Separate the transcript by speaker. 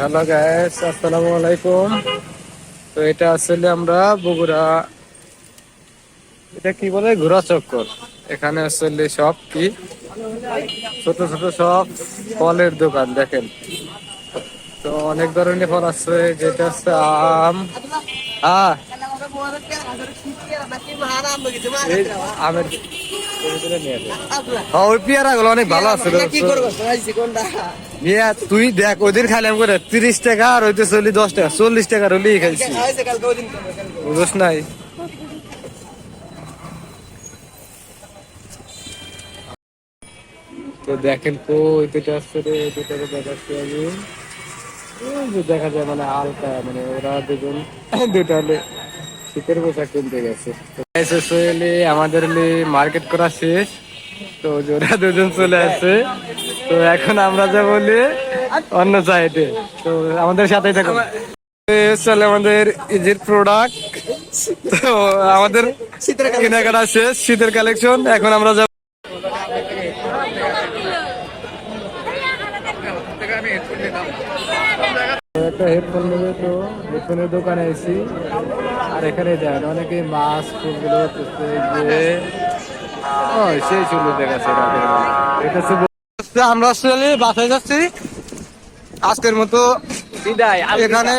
Speaker 1: Hello guys আসসালামু আলাইকুম। তো এটা আসলে আমরা বগুড়া এটা কি বলে? ঘোড়া চক্কর। এখানে আসলে সব কি? ছোট ছোট সব ফলের দোকান দেখেন। তো অনেক ধরনের ফল আছে যেটা হচ্ছে আম। হ্যাঁ আমের হ্যাঁ, ওই পেয়ারা অনেক ভালো আছে তুই দেখ ওদের খাইলাম করে তিরিশ টাকা আর ওইতে চল্লিশ দশ টাকা চল্লিশ টাকার হলেই খাইছি। বুঝস নাই? তো দেখেন তো ওই দুটো আসছে রে ওই দুটোকে দেখাচ্ছি আমি। দেখা যায় মানে হালকা মানে ওরা দুজন দুটা হলে শীতের পোশাক কিনতে গেছে। আমাদের মার্কেট করা শেষ তো ওরা দুজন চলে আসছে। তো এখন আমরা যা বলি অন্য সাইডে তো আমাদের সাথে থাকো চলে আমাদের ইজির প্রোডাক্ট তো আমাদের কেনাকাটা শেষ শীতের কালেকশন এখন আমরা যাব একটা হেডফোন নেবে তো হেডফোনের দোকানে এসি আর এখানে দেন অনেকে মাছ ফুলগুলো গিয়ে ও সেই চুলো দেখাচ্ছে আমরা আসলে বাসায় যাচ্ছি। আজকের মতো
Speaker 2: বিদায়
Speaker 1: এখানে